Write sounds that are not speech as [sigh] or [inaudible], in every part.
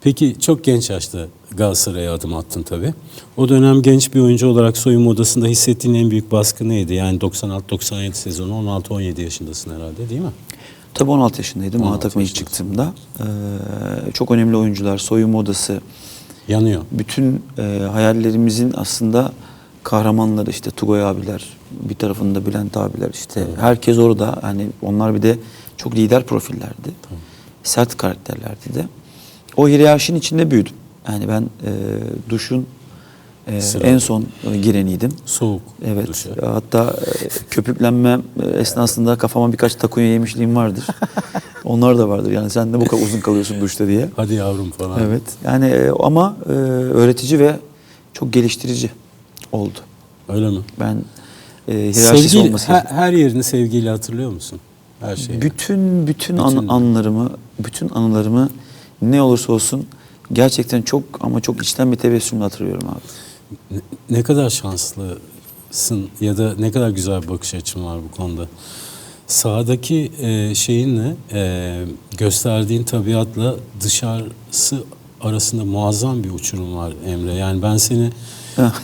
Peki çok genç yaşta Galatasaray'a adım attın tabii. O dönem genç bir oyuncu olarak soyunma odasında hissettiğin en büyük baskı neydi? Yani 96-97 sezonu 16-17 yaşındasın herhalde değil mi? Tabii 16 yaşındaydım. 16 A takıma ilk çıktığımda. Ee, çok önemli oyuncular, soyunma odası, Yanıyor. bütün e, hayallerimizin aslında kahramanları işte Tugay abiler, bir tarafında Bülent abiler işte herkes orada. Hani onlar bir de çok lider profillerdi. Sert karakterlerdi de. O hiyerarşinin içinde büyüdüm. Yani ben e, duşun e, Sıra. en son e, gireniydim. Soğuk Evet. duşa. Hatta e, köpüklenme e, esnasında kafama birkaç takunya yemişliğim vardır. [laughs] Onlar da vardır. Yani sen de bu kadar uzun kalıyorsun duşta diye. Hadi yavrum falan. Evet. Yani e, ama e, öğretici ve çok geliştirici oldu. Öyle mi? Ben e, hiyerarşisi olması. her, her yerini sevgiyle hatırlıyor musun? Her şeyi. bütün bütün, an- Bütün. anılarımı, bütün anılarımı ne olursa olsun gerçekten çok ama çok içten bir tebessümle hatırlıyorum abi. Ne, ne kadar şanslısın ya da ne kadar güzel bir bakış açın var bu konuda. Sahadaki e, şeyinle e, gösterdiğin tabiatla dışarısı arasında muazzam bir uçurum var Emre. Yani ben seni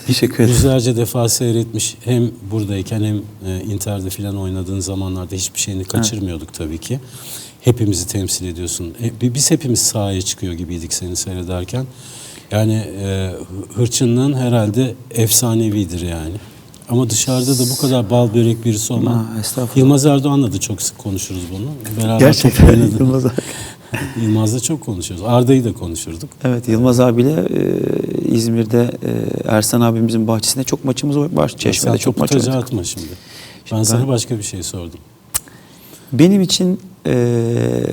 Teşekkür ederim. yüzlerce defa seyretmiş hem buradayken hem e, Inter'de filan oynadığın zamanlarda hiçbir şeyini kaçırmıyorduk tabii ki. Hepimizi temsil ediyorsun. E, biz hepimiz sahaya çıkıyor gibiydik seni seyrederken. Yani e, hı- hırçınlığın herhalde efsanevidir yani. Ama dışarıda da bu kadar bal börek birisi estağfurullah. Yılmaz Erdoğan'la da çok sık konuşuruz bunu. Beraber Gerçekten çok. Yılmaz. [laughs] Yılmaz'la çok konuşuyoruz. Arda'yı da konuşurduk. Evet Yılmaz abiyle e, İzmir'de e, Ersan abimizin bahçesinde çok maçımız var. Çeşme'de çok maç oynadık. atma şimdi. Ben, ben- sana başka bir şey sordum. Benim için e,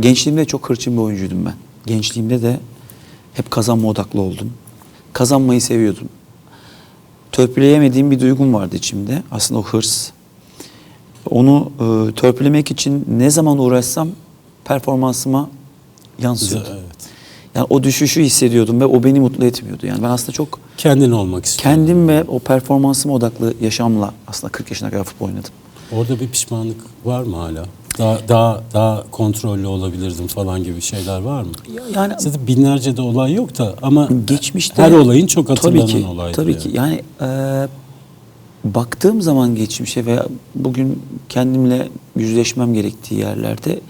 gençliğimde çok hırçın bir oyuncuydum ben. Gençliğimde de hep kazanma odaklı oldum. Kazanmayı seviyordum. Törpüleyemediğim bir duygum vardı içimde. Aslında o hırs. Onu e, törpülemek için ne zaman uğraşsam performansıma yansıyordu. Evet. Yani o düşüşü hissediyordum ve o beni mutlu etmiyordu. Yani ben aslında çok Kendin olmak istiyorsun. kendim ve o performansıma odaklı yaşamla aslında 40 yaşına kadar futbol oynadım. Orada bir pişmanlık var mı hala? Daha daha daha kontrollü olabilirdim falan gibi şeyler var mı? Yani Zaten binlerce de olay yok da ama geçmişte her olayın çok hatırlanan tabii ki, olaydı. Tabii yani. ki. Yani e, baktığım zaman geçmişe veya bugün kendimle yüzleşmem gerektiği yerlerde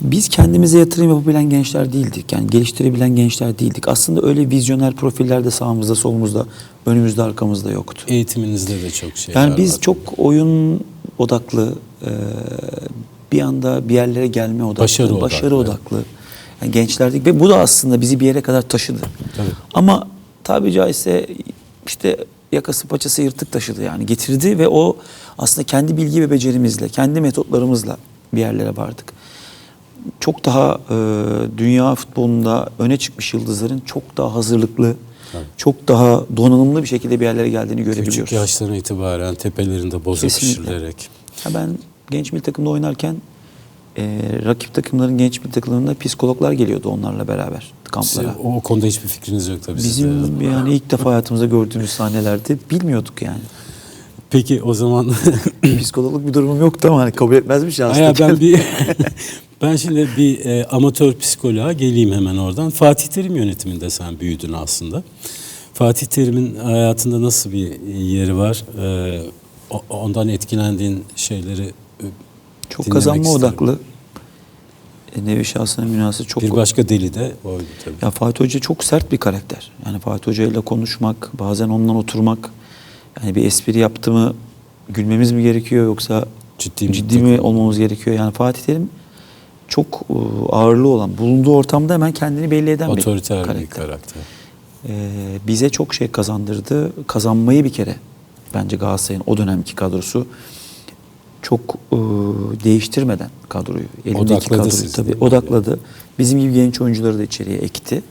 biz kendimize yatırım yapabilen gençler değildik. Yani geliştirebilen gençler değildik. Aslında öyle vizyoner profiller de sağımızda, solumuzda, önümüzde, arkamızda yoktu. Eğitiminizde de çok şeyler Yani biz var. çok oyun odaklı, e, bir anda bir yerlere gelme odaklı, Başarı başarı, odaklı. odaklı, yani gençlerdik ve bu da aslında bizi bir yere kadar taşıdı. Tabii. Ama tabi caizse işte yakası paçası yırtık taşıdı yani getirdi ve o aslında kendi bilgi ve becerimizle, kendi metotlarımızla bir yerlere vardık. Çok daha e, dünya futbolunda öne çıkmış yıldızların çok daha hazırlıklı, Tabii. çok daha donanımlı bir şekilde bir yerlere geldiğini Küçük görebiliyoruz. yaştan itibaren tepelerinde boza Kesinlikle. pişirilerek. Ya ben genç milli takımda oynarken e, rakip takımların genç milli takımlarında psikologlar geliyordu onlarla beraber kamplara. Size- o, o konuda hiçbir fikriniz yok tabii sizde. Bizim yani ilk defa hayatımızda gördüğümüz sahnelerde bilmiyorduk yani. Peki o zaman [laughs] Psikologluk bir durumum yoktu ama hani kabul etmezmiş Aya hasta. ben bir [laughs] ben şimdi bir e, amatör psikoloğa geleyim hemen oradan. Fatih Terim yönetiminde sen büyüdün aslında. Fatih Terim'in hayatında nasıl bir yeri var? E, ondan etkilendiğin şeyleri e, Çok kazanma isterim. odaklı. E, nevi şahsına münasır çok Bir başka deli de oydu tabii. Ya Fatih Hoca çok sert bir karakter. Yani Fatih Hoca ile konuşmak, bazen onunla oturmak. Yani bir espri yaptı mı gülmemiz mi gerekiyor yoksa Ciddi mi ciddi mi olmamız gerekiyor? Yani Fatih Terim çok e, ağırlığı olan, bulunduğu ortamda hemen kendini belli eden bir Otoriter bir karakter. karakter. Ee, bize çok şey kazandırdı. Kazanmayı bir kere bence Galatasaray'ın o dönemki kadrosu çok e, değiştirmeden kadroyu. Elindeki Odakladı kadroyu sizi, tabii odakladı. Bizim gibi genç oyuncuları da içeriye ekti.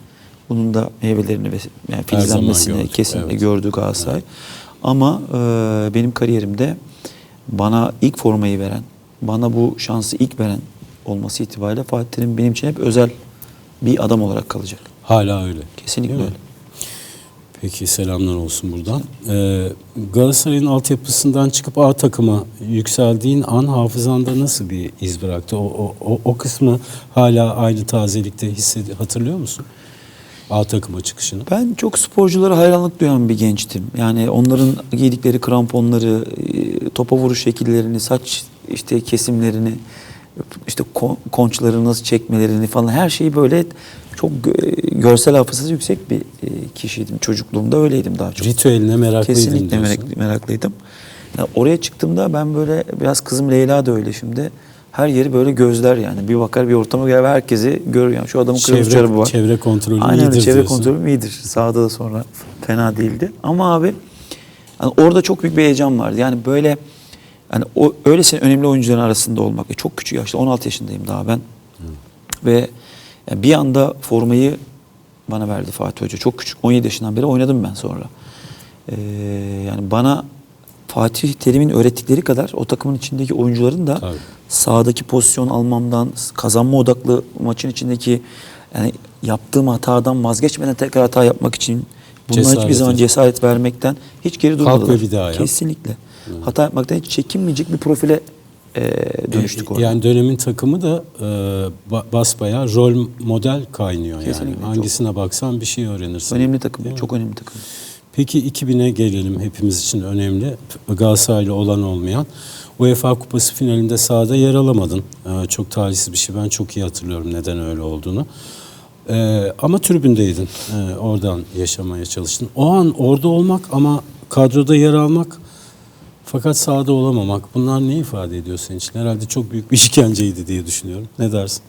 Bunun da meyvelerini ve yani filizlenmesini kesinlikle evet. gördü Galatasaray. Ama e, benim kariyerimde bana ilk formayı veren, bana bu şansı ilk veren olması itibariyle Fatih Terim benim için hep özel bir adam olarak kalacak. Hala öyle. Kesinlikle öyle. Peki selamlar olsun buradan. Ee, Galatasaray'ın altyapısından çıkıp A takıma yükseldiğin an hafızanda nasıl bir iz bıraktı? O, o, o, o kısmı hala aynı tazelikte hissedi hatırlıyor musun? A takıma çıkışını. Ben çok sporculara hayranlık duyan bir gençtim. Yani onların giydikleri kramponları, e, topa vuruş şekillerini, saç işte kesimlerini, işte kon- konçları nasıl çekmelerini falan her şeyi böyle çok gö- görsel hafızası yüksek bir e, kişiydim. Çocukluğumda öyleydim daha çok. Ritüeline meraklıydın Kesinlikle merak, meraklıydım. Yani oraya çıktığımda ben böyle biraz kızım Leyla da öyle şimdi. Her yeri böyle gözler yani. Bir bakar bir ortama gelir ve herkesi görüyor. Yani şu adamın kırmızı çorabı var. çevre kontrolü Aynen iyidir çevre diyorsun. kontrolü iyidir. Sahada da sonra fena değildi. Ama abi hani orada çok büyük bir heyecan vardı. Yani böyle hani o öylesine önemli oyuncuların arasında olmak. E, çok küçük yaşta 16 yaşındayım daha ben. Ve yani bir anda formayı bana verdi Fatih Hoca. Çok küçük 17 yaşından beri oynadım ben sonra. Ee, yani bana Fatih Terim'in öğrettikleri kadar o takımın içindeki oyuncuların da Tabii. sahadaki pozisyon almamdan, kazanma odaklı maçın içindeki yani yaptığım hatadan vazgeçmeden tekrar hata yapmak için bunlar hiçbir Cesaret zaman et. cesaret vermekten hiç geri Kalk durmadılar. ve bir daha yap. Kesinlikle. Hata yapmaktan hiç çekinmeyecek bir profile e, dönüştük orada. Yani dönemin takımı da e, ba- basbayağı rol model kaynıyor Kesinlikle, yani. çok. Hangisine baksan bir şey öğrenirsin. önemli takım. Değil mi? Çok önemli takım. Peki 2000'e gelelim hepimiz için önemli. Galatasaraylı olan olmayan. UEFA Kupası finalinde sahada yer alamadın. Ee, çok talihsiz bir şey. Ben çok iyi hatırlıyorum neden öyle olduğunu. Ee, ama tribündeydin. Ee, oradan yaşamaya çalıştın. O an orada olmak ama kadroda yer almak fakat sahada olamamak bunlar ne ifade ediyor senin için? Herhalde çok büyük bir işkenceydi diye düşünüyorum. Ne dersin?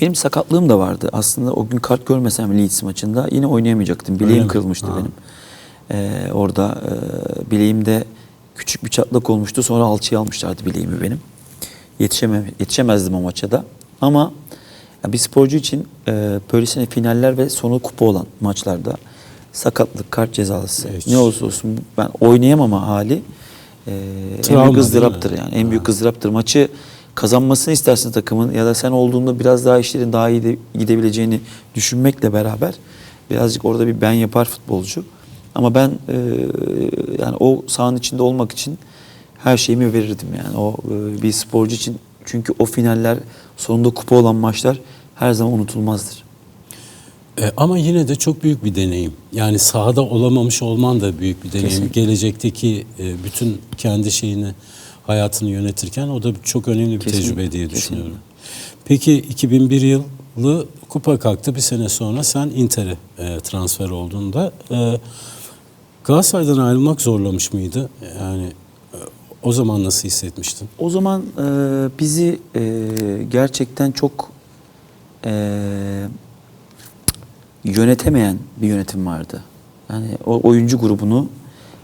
Benim sakatlığım da vardı. Aslında o gün kart görmesem Leeds maçında yine oynayamayacaktım. Bileğim kırılmıştı Ha. benim. Ee, orada e, bileğimde küçük bir çatlak olmuştu. Sonra alçıya almışlardı bileğimi benim. Yetişemem, yetişemezdim o maça da. Ama ya bir sporcu için e, böylesine finaller ve sonu kupa olan maçlarda sakatlık, kart cezalısı Evet. ne olursa olsun ben oynayamama hali e, en büyük ızdıraptır yani. En büyük ızdıraptır. Maçı kazanmasını istersin takımın ya da sen olduğunda biraz daha işlerin daha iyi de gidebileceğini düşünmekle beraber birazcık orada bir ben yapar futbolcu. Ama ben e, yani o sahanın içinde olmak için her şeyimi verirdim yani o e, bir sporcu için. Çünkü o finaller sonunda kupa olan maçlar her zaman unutulmazdır. E, ama yine de çok büyük bir deneyim. Yani sahada olamamış olman da büyük bir deneyim. Kesinlikle. Gelecekteki e, bütün kendi şeyini, hayatını yönetirken o da çok önemli bir Kesinlikle, tecrübe diye kesinlikle. düşünüyorum. Peki 2001 yılı kupa kalktı. Bir sene sonra sen Inter'e e, transfer olduğunda e, Galatasaray'dan ayrılmak zorlamış mıydı? Yani e, o zaman nasıl hissetmiştin? O zaman e, bizi e, gerçekten çok e, yönetemeyen bir yönetim vardı. Yani o oyuncu grubunu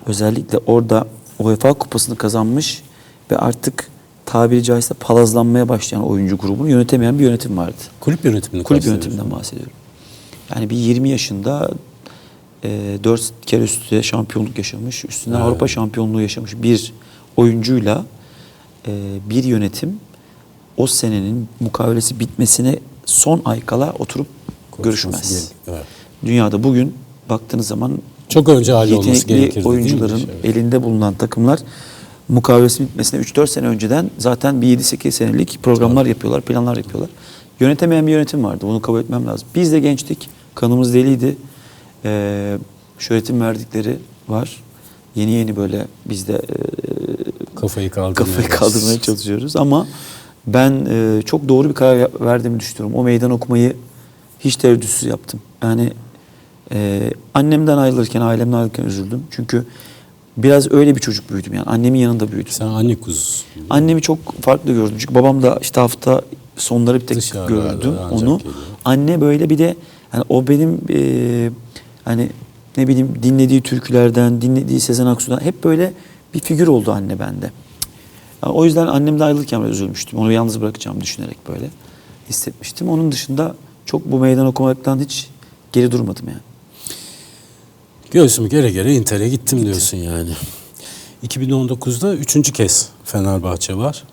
özellikle orada UEFA kupasını kazanmış ve artık tabiri caizse palazlanmaya başlayan oyuncu grubunu yönetemeyen bir yönetim vardı. Kulüp yönetimini Kulüp yönetiminden bahsediyorum. Yani bir 20 yaşında e, 4 kere üstte şampiyonluk yaşamış, üstünden Evet. Avrupa şampiyonluğu yaşamış bir oyuncuyla e, bir yönetim o senenin mukavelesi bitmesine son ay kala oturup görüşmez. Evet. Dünyada bugün baktığınız zaman Çok önce gerekirdi değil mi? oyuncuların Evet. elinde bulunan takımlar mukavelesi bitmesine 3-4 sene önceden zaten bir 7-8 senelik programlar yapıyorlar, planlar yapıyorlar. Yönetemeyen bir yönetim vardı. Bunu kabul etmem lazım. Biz de gençtik. Kanımız deliydi. Ee, şöhretin verdikleri var. Yeni yeni böyle biz de e, Kafayı kaldırmaya kafayı kaldırmaya çalışıyoruz ama ben e, çok doğru bir karar verdiğimi düşünüyorum. O meydan okumayı hiç tereddütsüz yaptım. Yani e, annemden ayrılırken, ailemden ayrılırken üzüldüm. Çünkü biraz öyle bir çocuk büyüdüm yani. Annemin yanında büyüdüm. Sen anne kuzusun. Annemi çok farklı gördüm. Çünkü babam da işte hafta sonları bir tek Dışarılarda gördüm onu. geliyor. Anne böyle bir de hani o benim e, hani ne bileyim dinlediği türkülerden, dinlediği Sezen Aksu'dan hep böyle bir figür oldu anne bende. Yani o yüzden annemden ayrılırken üzülmüştüm. Onu yalnız bırakacağımı düşünerek böyle hissetmiştim. Onun dışında çok bu meydan okumaktan hiç geri durmadım yani. Göğsümü gere gere Inter'e gittim diyorsun yani. 2019'da üçüncü kez Fenerbahçe var.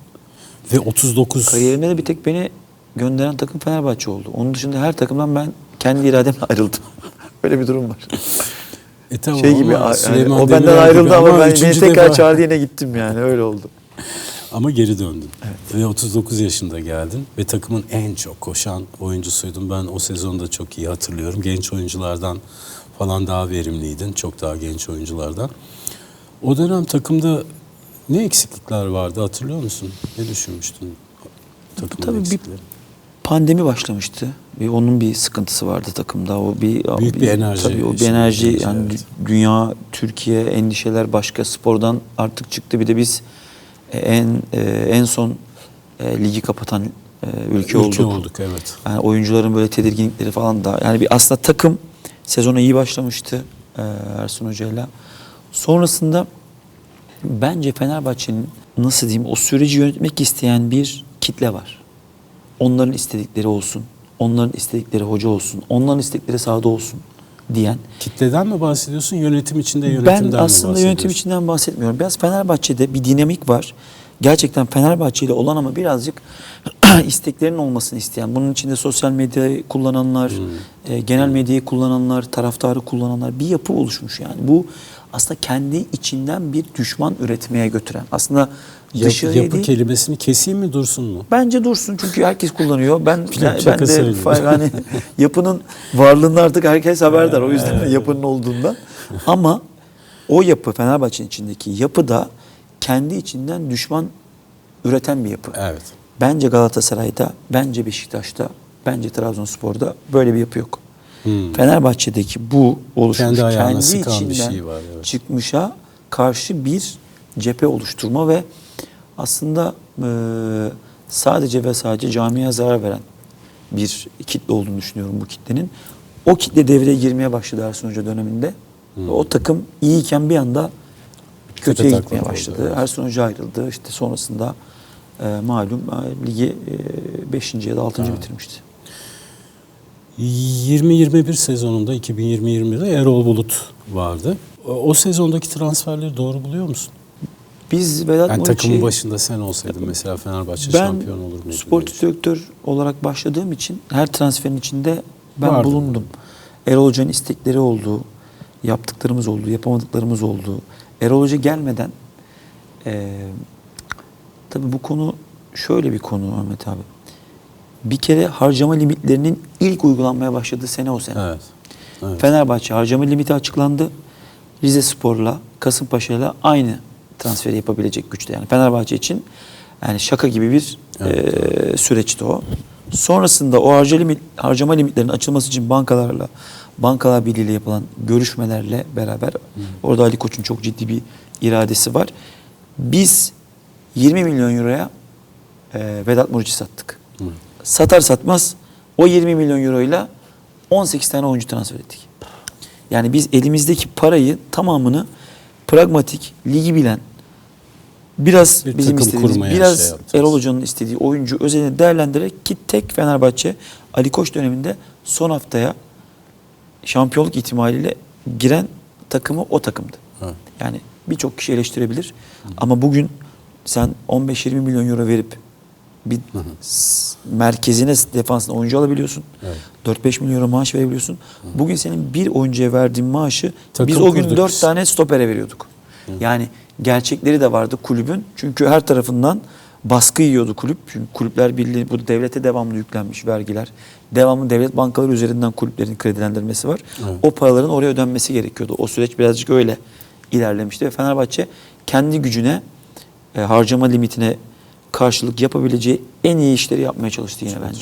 Ve 39 Kariyerimde de bir tek beni gönderen takım Fenerbahçe oldu. Onun dışında her takımdan ben kendi irademle ayrıldım. [laughs] Böyle bir durum var. E tamam şey gibi ama yani o benden ayrıldı gibi ama, ben üçüncü tekrar defa- çağırdı yine gittim yani öyle oldu. Ama geri döndün. Ve 39 yaşında geldin ve takımın en çok koşan oyuncusuydun. Ben o sezonu da çok iyi hatırlıyorum. Genç oyunculardan falan daha verimliydin. Çok daha genç oyunculardan. O dönem takımda ne eksiklikler vardı hatırlıyor musun? Ne düşünmüştün takımın Tabii bir- eksikleri? Pandemi başlamıştı ve onun bir sıkıntısı vardı takımda. O bir Büyük bir enerji Tabii o bir enerji yani evet. dü- dünya, Türkiye endişeler başka spordan artık çıktı. Bir de biz en e, en son e, ligi kapatan e, ülke, Ülke olduk. olduk evet. Yani oyuncuların böyle tedirginlikleri falan da yani bir aslında takım sezona iyi başlamıştı e, Ersun Hoca'yla. Sonrasında bence Fenerbahçe'nin nasıl diyeyim o süreci yönetmek isteyen bir kitle var. Onların istedikleri olsun. Onların istedikleri hoca olsun. Onların istedikleri sahada olsun diyen. Kitleden mi bahsediyorsun yönetim içinde yönetimden Ben mi aslında yönetim bahsediyorsun? içinden bahsetmiyorum. Biraz Fenerbahçe'de bir dinamik var. Gerçekten Fenerbahçe ile olan ama birazcık [clears throat] isteklerin olmasını isteyen. Bunun içinde sosyal medyayı kullananlar, Hmm. e, genel medyayı kullananlar, taraftarı kullananlar bir yapı oluşmuş yani. Bu aslında kendi içinden bir düşman üretmeye götüren. Aslında Dışarıya yapı değil. kelimesini keseyim mi dursun mu? Bence dursun çünkü herkes kullanıyor. Ben [laughs] ben şaka de yani [laughs] yapının varlığından artık herkes haberdar. O yüzden [laughs] de yapının olduğundan. Ama o yapı Fenerbahçe'nin içindeki yapı da kendi içinden düşman üreten bir yapı. Evet. Bence Galatasaray'da, bence Beşiktaş'ta, bence Trabzonspor'da böyle bir yapı yok. Hmm. Fenerbahçe'deki bu oluşmuş Kendi kendi içinden şey var, evet. çıkmışa karşı bir cephe oluşturma ve aslında e, sadece ve sadece camiye zarar veren bir kitle olduğunu düşünüyorum bu kitlenin. O kitle devreye girmeye başladı Ersun Hoca döneminde. Hmm. O takım iyiyken bir anda kötüye gitmeye başladı. oldu, evet. Ersun Hoca ayrıldı. İşte sonrasında e, malum e, ligi 5. ya da 6. bitirmişti. 20-21 sezonunda 2020-21'de Erol Bulut vardı. O, o sezondaki transferleri doğru buluyor musun? Biz Vedat Yani Muriç'i- takımın başında sen olsaydın mesela Fenerbahçe ben şampiyon olur muydu? sportif direktör olarak başladığım için her transferin içinde ben Vardı. bulundum. Erol Hoca'nın istekleri oldu, yaptıklarımız oldu, yapamadıklarımız oldu. Erol Hoca gelmeden eee tabii bu konu şöyle bir konu Ahmet abi. Bir kere harcama limitlerinin ilk uygulanmaya başladığı sene o sene. Evet. evet. Fenerbahçe harcama limiti açıklandı. Rize Spor'la Kasımpaşa'yla aynı transferi yapabilecek güçte. Yani Fenerbahçe için yani şaka gibi bir eee, süreçti o. Sonrasında o harca limit, harcama limitlerinin açılması için bankalarla, bankalar birliğiyle yapılan görüşmelerle beraber orada Ali Koç'un çok ciddi bir iradesi var. Biz 20 milyon euroya eee Vedat Muriç'i sattık. Satar satmaz o 20 milyon euroyla 18 tane oyuncu transfer ettik. Yani biz elimizdeki parayı tamamını pragmatik, ligi bilen, biraz Bir bizim istediğimiz, biraz şey yaptınız. Erol Hoca'nın istediği oyuncu özelini değerlendirerek ki tek Fenerbahçe Ali Koç döneminde son haftaya şampiyonluk ihtimaliyle giren takımı o takımdı. Evet. Yani birçok kişi eleştirebilir ama bugün sen 15-20 milyon euro verip bir s- merkezine defansına oyuncu alabiliyorsun. Evet. 4-5 milyon euro maaş verebiliyorsun. Bugün senin bir oyuncuya verdiğin maaşı Takım biz o gün kurduk 4 biz. tane stopere veriyorduk. Yani gerçekleri de vardı kulübün. Çünkü her tarafından baskı yiyordu kulüp. Çünkü kulüpler birliği bu devlete devamlı yüklenmiş vergiler. Devamlı devlet bankaları üzerinden kulüplerin kredilendirmesi var. Evet. O paraların oraya ödenmesi gerekiyordu. O süreç birazcık öyle ilerlemişti ve Fenerbahçe kendi gücüne e, harcama limitine karşılık yapabileceği en iyi işleri yapmaya çalıştı yine bence.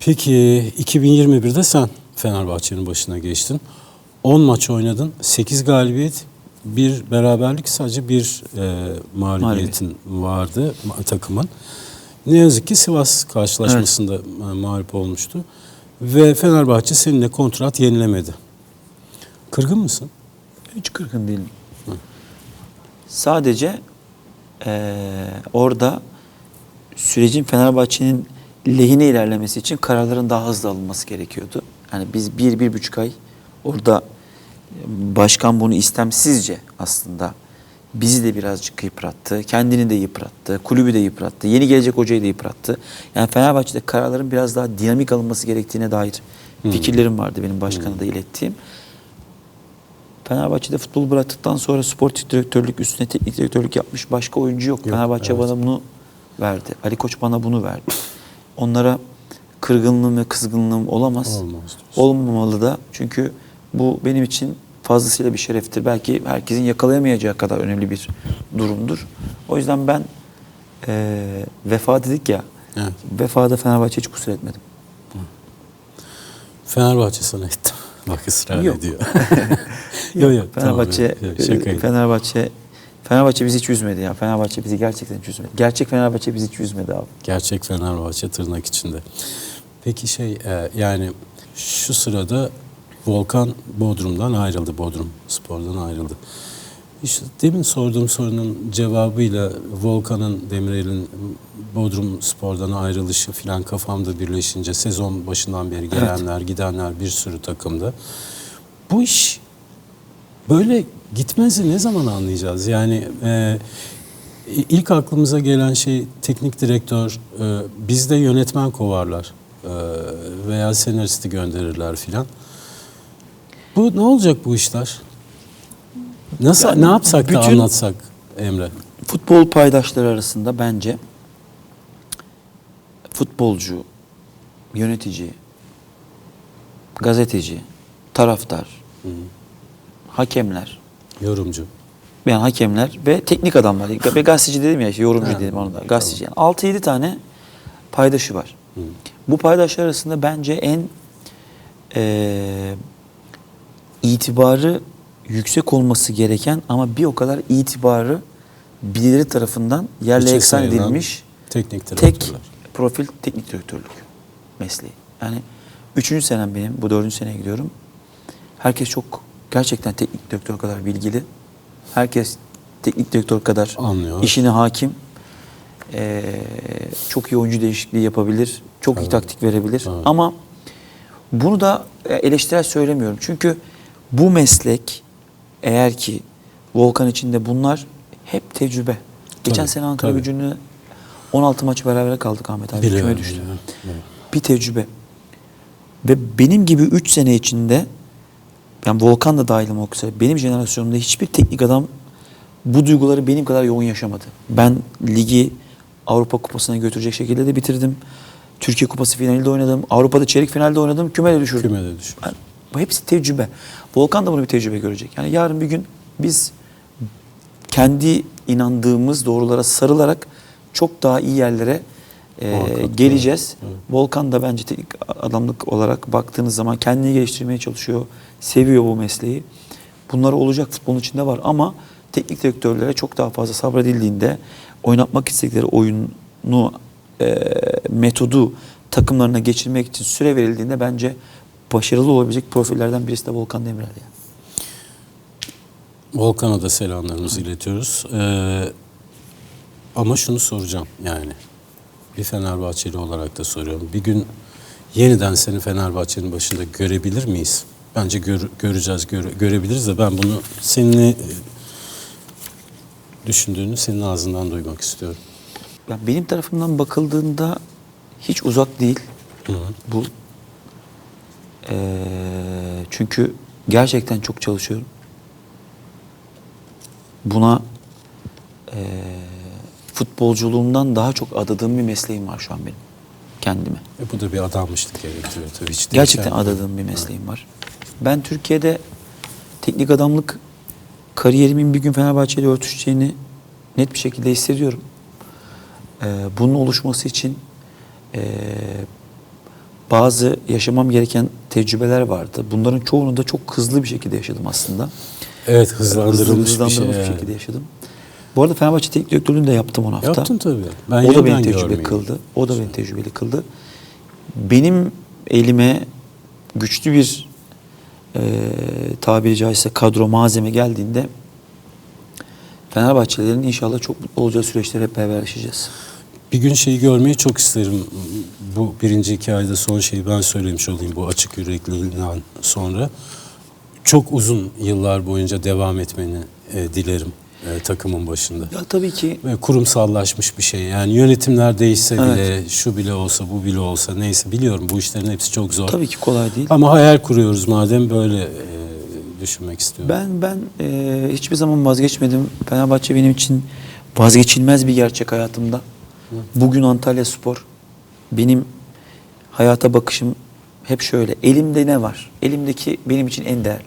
Peki 2021'de sen Fenerbahçe'nin başına geçtin. 10 maç oynadın. 8 galibiyet, bir beraberlik sadece bir e, mağlubiyetin vardı ma- takımın. Ne yazık ki Sivas karşılaşmasında e, mağlup olmuştu. Ve Fenerbahçe seninle kontrat yenilemedi. Kırgın mısın? Hiç kırgın değilim. Sadece eee, orada sürecin Fenerbahçe'nin lehine ilerlemesi için kararların daha hızlı alınması gerekiyordu. Yani biz bir, bir buçuk ay orada e, başkan bunu istemsizce aslında bizi de birazcık yıprattı. Kendini de yıprattı. Kulübü de yıprattı. Yeni gelecek hocayı da yıprattı. Yani Fenerbahçe'de kararların biraz daha dinamik alınması gerektiğine dair fikirlerim vardı benim başkanı da ilettiğim. Fenerbahçe'de futbolu bıraktıktan sonra sportif direktörlük üstüne teknik direktörlük yapmış başka oyuncu yok. Yok, Fenerbahçe evet. bana bunu verdi. Ali Koç bana bunu verdi. Onlara kırgınlığım ve kızgınlığım olamaz. Olmaz. Olmamalı da. Çünkü bu benim için fazlasıyla bir şereftir. Belki herkesin yakalayamayacağı kadar önemli bir durumdur. O yüzden ben eee vefa dedik ya. Evet. Vefada Fenerbahçe hiç kusur etmedim. Fenerbahçe sana etti. Bak ısrar Yok. ediyor. [laughs] yok yok. Fenerbahçe tamam, şakaydı. Fenerbahçe Fenerbahçe bizi hiç üzmedi ya. Fenerbahçe bizi gerçekten hiç üzmedi. Gerçek Fenerbahçe bizi hiç üzmedi abi. Gerçek Fenerbahçe tırnak içinde. Peki şey e, yani şu sırada Volkan Bodrum'dan ayrıldı. Bodrum Spor'dan ayrıldı. İşte demin sorduğum sorunun cevabıyla Volkan'ın Demirel'in Bodrum Spor'dan ayrılışı filan kafamda birleşince sezon başından beri gelenler gidenler bir sürü takımda. Bu iş Böyle gitmezi ne zaman anlayacağız? Yani e, ilk aklımıza gelen şey teknik direktör, e, bizde yönetmen kovarlar e, veya senaristi gönderirler filan. Bu ne olacak bu işler? Nasıl Yani ne yapsak da bütün- anlatsak Emre? Futbol paydaşları arasında bence futbolcu, yönetici, gazeteci, taraftar, hakemler, Yorumcu. yani hakemler ve teknik adamlar ve gazeteci dedim ya işte yorumcu Ha, dedim onu da gazeteci. Yani 6-7 tane paydaşı var. Bu paydaşlar arasında bence en eee, itibarı yüksek olması gereken ama bir o kadar itibarı birileri tarafından yerle eksan edilmiş teknik tek profil teknik direktörlük mesleği. Yani üçüncü senem benim, bu dördüncü seneye gidiyorum. Herkes çok gerçekten teknik direktör kadar bilgili. Herkes teknik direktör kadar Anlıyor. işine hakim. Ee, çok iyi oyuncu değişikliği yapabilir. Çok iyi Evet. taktik verebilir. Evet. Ama bunu da e, eleştirel söylemiyorum. Çünkü bu meslek eğer ki Volkan içinde bunlar hep tecrübe. Geçen Tabii, sene Ankara tabii. gücünü 16 maç beraber kaldık Ahmet abi. Biliyorum, Küme düştü. biliyorum, biliyorum. Bir tecrübe. Ve benim gibi 3 sene içinde yani Volkan da dahil olmak üzere benim jenerasyonumda hiçbir teknik adam bu duyguları benim kadar yoğun yaşamadı. Ben ligi Avrupa Kupası'na götürecek şekilde de bitirdim. Türkiye Kupası finalinde oynadım. Avrupa'da çeyrek finalde oynadım. Kümede düşürdüm. Kümede düşmüş. Yani bu hepsi tecrübe. Volkan da bunu bir tecrübe görecek. Yani yarın bir gün biz kendi inandığımız doğrulara sarılarak çok daha iyi yerlere e, Muhakkak, geleceğiz. evet. Volkan da bence teknik adamlık olarak baktığınız zaman kendini geliştirmeye çalışıyor. Seviyor bu mesleği. Bunlar olacak futbolun içinde var ama teknik direktörlere çok daha fazla sabredildiğinde oynatmak istedikleri oyunu e, metodu takımlarına geçirmek için süre verildiğinde bence başarılı olabilecek profillerden birisi de Volkan Demirel. Yani. Volkan'a da selamlarımızı iletiyoruz. Ee, ama şunu soracağım yani. Bir Fenerbahçeli olarak da soruyorum. Bir gün yeniden seni Fenerbahçe'nin başında görebilir miyiz? Bence gör- göreceğiz, göre- görebiliriz de ben bunu senin ne, e, düşündüğünü senin ağzından duymak istiyorum. Ya benim tarafımdan bakıldığında hiç uzak değil Hı hı. bu. Ee, çünkü gerçekten çok çalışıyorum. Buna ee, futbolculuğumdan daha çok adadığım bir mesleğim var şu an benim. Kendime. E bu da bir adanmışlık gerektiriyor tabii. Hiç Gerçekten değişen- adadığım bir mesleğim var. Ben Türkiye'de teknik adamlık kariyerimin bir gün Fenerbahçe ile örtüşeceğini net bir şekilde hissediyorum. Ee, bunun oluşması için ee, bazı yaşamam gereken tecrübeler vardı. Bunların çoğunu da çok hızlı bir şekilde yaşadım aslında. Evet hızlandırılmış, Hızlı- bir şey. hızlandırılmış bir yani. şekilde yaşadım. Bu arada Fenerbahçe teknik direktörlüğünü de yaptım 10 hafta. Yaptın tabii. Ben o da beni tecrübe görmeyeyim. kıldı. O da beni tecrübeli kıldı. Benim elime güçlü bir e, tabiri caizse kadro malzeme geldiğinde Fenerbahçelilerin inşallah çok mutlu olacağı süreçleri hep beraber yaşayacağız. Bir gün şeyi görmeyi çok isterim. Bu birinci iki ayda son şeyi ben söylemiş olayım bu açık yürekliliğinden sonra. Çok uzun yıllar boyunca devam etmeni e, dilerim e, takımın başında. Ya tabii ki Ve kurumsallaşmış bir şey. Yani yönetimler değişse Evet. bile, şu bile olsa, bu bile olsa neyse biliyorum bu işlerin hepsi çok zor. tabii ki kolay değil. Ama hayal kuruyoruz madem böyle e, düşünmek istiyorum. Ben ben e, hiçbir zaman vazgeçmedim. Fenerbahçe benim için vazgeçilmez bir gerçek hayatımda. Bugün Antalya Spor benim hayata bakışım hep şöyle. Elimde ne var? Elimdeki benim için en değerli.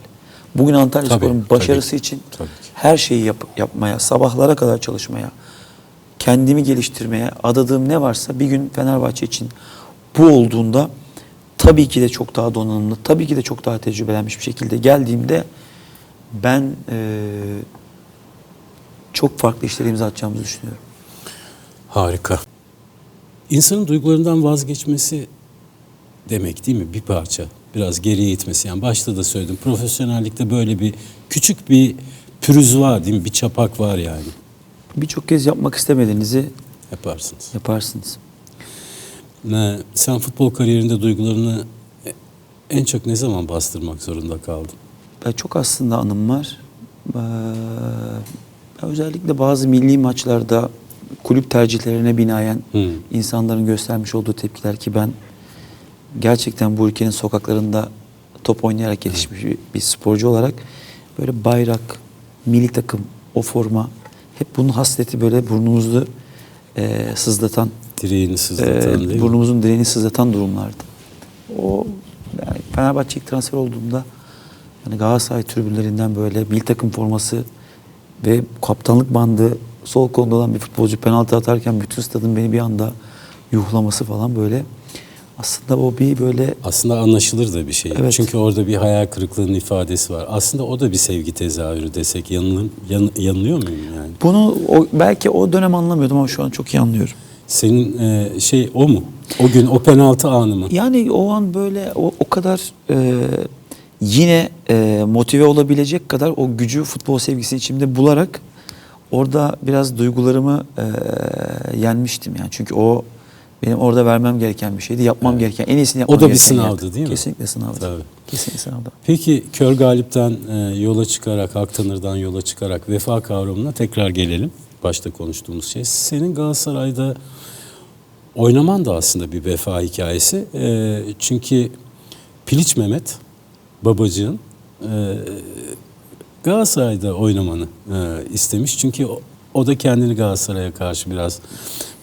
Bugün Antalya Tabii, Spor'un tabii. başarısı için Tabii her şeyi yap- yapmaya, sabahlara kadar çalışmaya, kendimi geliştirmeye adadığım ne varsa bir gün Fenerbahçe için bu olduğunda tabii ki de çok daha donanımlı, tabii ki de çok daha tecrübelenmiş bir şekilde geldiğimde ben eee, çok farklı işlere imza atacağımızı düşünüyorum. Harika. İnsanın duygularından vazgeçmesi demek değil mi? Bir parça. Biraz geriye itmesi. Yani başta da söyledim. Profesyonellikte böyle bir küçük bir pürüz var değil mi? Bir çapak var yani. Birçok kez yapmak istemediğinizi Yaparsınız. yaparsınız. Ne, sen futbol kariyerinde duygularını en çok ne zaman bastırmak zorunda kaldın? Ben çok aslında anım var. Ee, özellikle bazı milli maçlarda kulüp tercihlerine binaen Hı. insanların göstermiş olduğu tepkiler ki ben gerçekten bu ülkenin sokaklarında top oynayarak gelişmiş bir, bir sporcu olarak böyle bayrak, milli takım, o forma hep bunun hasreti böyle burnumuzu e, sızlatan Direğini sızlatan mi? burnumuzun direğini sızlatan durumlardı. O yani Fenerbahçe ilk transfer olduğunda yani Galatasaray tribünlerinden böyle milli takım forması ve kaptanlık bandı sol kolunda olan bir futbolcu penaltı atarken bütün stadın beni bir anda yuhlaması falan böyle aslında o bir böyle Aslında anlaşılır da bir şey. Evet. Çünkü orada bir hayal kırıklığının ifadesi var. Aslında o da bir sevgi tezahürü desek yanılır, yan- yanılıyor muyum yani? bunu o, belki o dönem anlamıyordum ama şu an çok iyi anlıyorum. Senin e, şey o mu? O gün o penaltı anı mı? Yani o an böyle o, o kadar e, yine e, motive olabilecek kadar o gücü futbol sevgisini içimde bularak orada biraz duygularımı e, yenmiştim yani. Çünkü o benim orada vermem gereken bir şeydi. Yapmam gereken, en iyisini yapmam O da bir sınavdı yerdi. değil mi? Kesinlikle sınavdı. Tabii. Kesinlikle sınavdı. Peki Kör Galip'ten e, yola çıkarak, Aktanır'dan yola çıkarak vefa kavramına tekrar gelelim. Başta konuştuğumuz şey. Senin Galatasaray'da oynaman da aslında bir vefa hikayesi. E, çünkü Piliç Mehmet, babacığın e, Galatasaray'da oynamanı e, istemiş. Çünkü o, o da kendini Galatasaray'a karşı biraz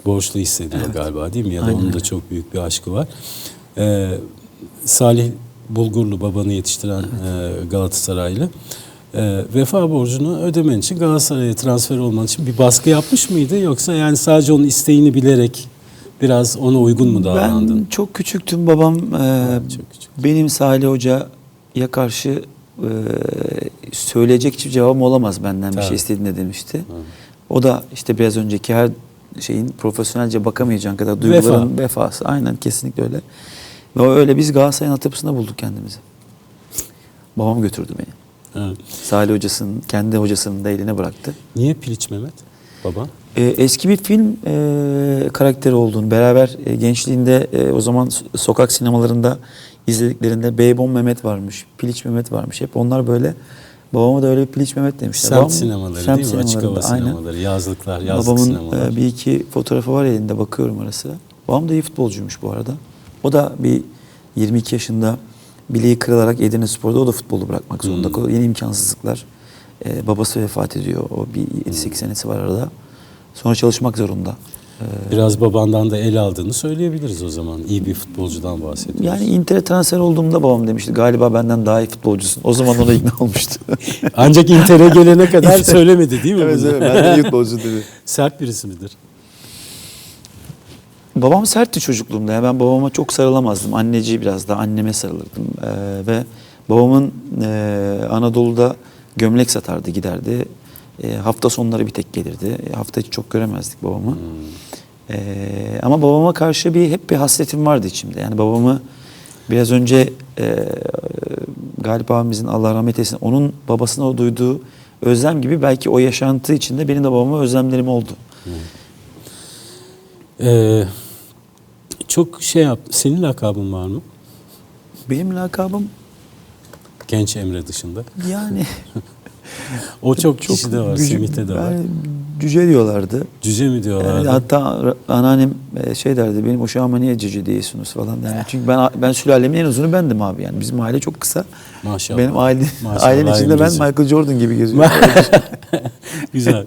borçlu hissediyor galiba değil mi? Ya da Aynen onun da çok büyük bir aşkı var. E, Salih Bulgurlu babanı yetiştiren e, Galatasaraylı. E, vefa borcunu ödemen için Galatasaray'a transfer olman için bir baskı yapmış mıydı? Yoksa yani sadece onun isteğini bilerek biraz ona uygun mu davrandın? Ben çok küçüktüm babam e, çok küçük. benim Salih Hoca'ya karşı e, söyleyecek hiçbir cevabım olamaz benden bir Tabii. şey istediğinde demişti. O da işte biraz önceki her şeyin profesyonelce bakamayacağın kadar duyguların vefası. Aynen kesinlikle öyle. Ve öyle biz Galatasaray'ın altyapısında bulduk kendimizi. Babam götürdü beni. Evet. Salih hocasının, kendi hocasının da eline bıraktı. Niye Piliç Mehmet? Baba? Ee, eski bir film e, karakteri olduğunu beraber e, gençliğinde e, o zaman so- sokak sinemalarında izlediklerinde Beybon Mehmet varmış, Piliç Mehmet varmış. Hep onlar böyle babama da öyle bir Piliç Mehmet demişler. Semt Babam- sinemaları semt değil mi? Açık hava sinemalarında, aynen. sinemaları, yazlıklar, yazlık Babamın sinemalar. e, bir iki fotoğrafı var elinde bakıyorum ara sıra. Babam da iyi futbolcuymuş bu arada. O da bir 22 yaşında bileği kırılarak Edirne Spor'da o da futbolu bırakmak Hmm. zorunda kalıyor. Yeni imkansızlıklar. E, babası vefat ediyor. O bir 7-8 senesi var arada. Sonra çalışmak zorunda. Biraz babandan da el aldığını söyleyebiliriz o zaman. İyi bir futbolcudan bahsediyoruz. Yani Inter'e transfer olduğumda babam demişti galiba benden daha iyi futbolcusun. O zaman ona [laughs] ikna olmuştu. [laughs] Ancak Inter'e gelene kadar söylemedi değil mi? evet bunu? evet benden iyi futbolcu [laughs] dedi. Sert birisi midir? Babam sertti çocukluğumda. ya. Ben babama çok sarılamazdım. Anneci biraz da anneme sarılırdım. Ee, ve babamın e, Anadolu'da gömlek satardı giderdi. E, hafta sonları bir tek gelirdi. E, hafta içi çok göremezdik babamı. E, ama babama karşı bir hep bir hasretim vardı içimde. Yani babamı biraz önce e, Galip abimizin Allah rahmet eylesin onun babasına o duyduğu özlem gibi belki o yaşantı içinde benim de babama özlemlerim oldu. Ee, çok şey yap. Senin lakabın var mı? Benim lakabım Genç Emre dışında. yani [laughs] O çok, kişide var. gücü- Semih'te de var. yani cüce diyorlardı. Cüce mi diyorlardı? Yani hatta anneannem e, şey derdi benim uşağıma niye cüce diyorsunuz falan derdi. Çünkü ben ben sülalemin en uzunu bendim abi yani. Bizim aile çok kısa. Maşallah. Benim aile, Maşallah ailenin içinde ben. Michael Jordan gibi [laughs] geziyorum. Güzel.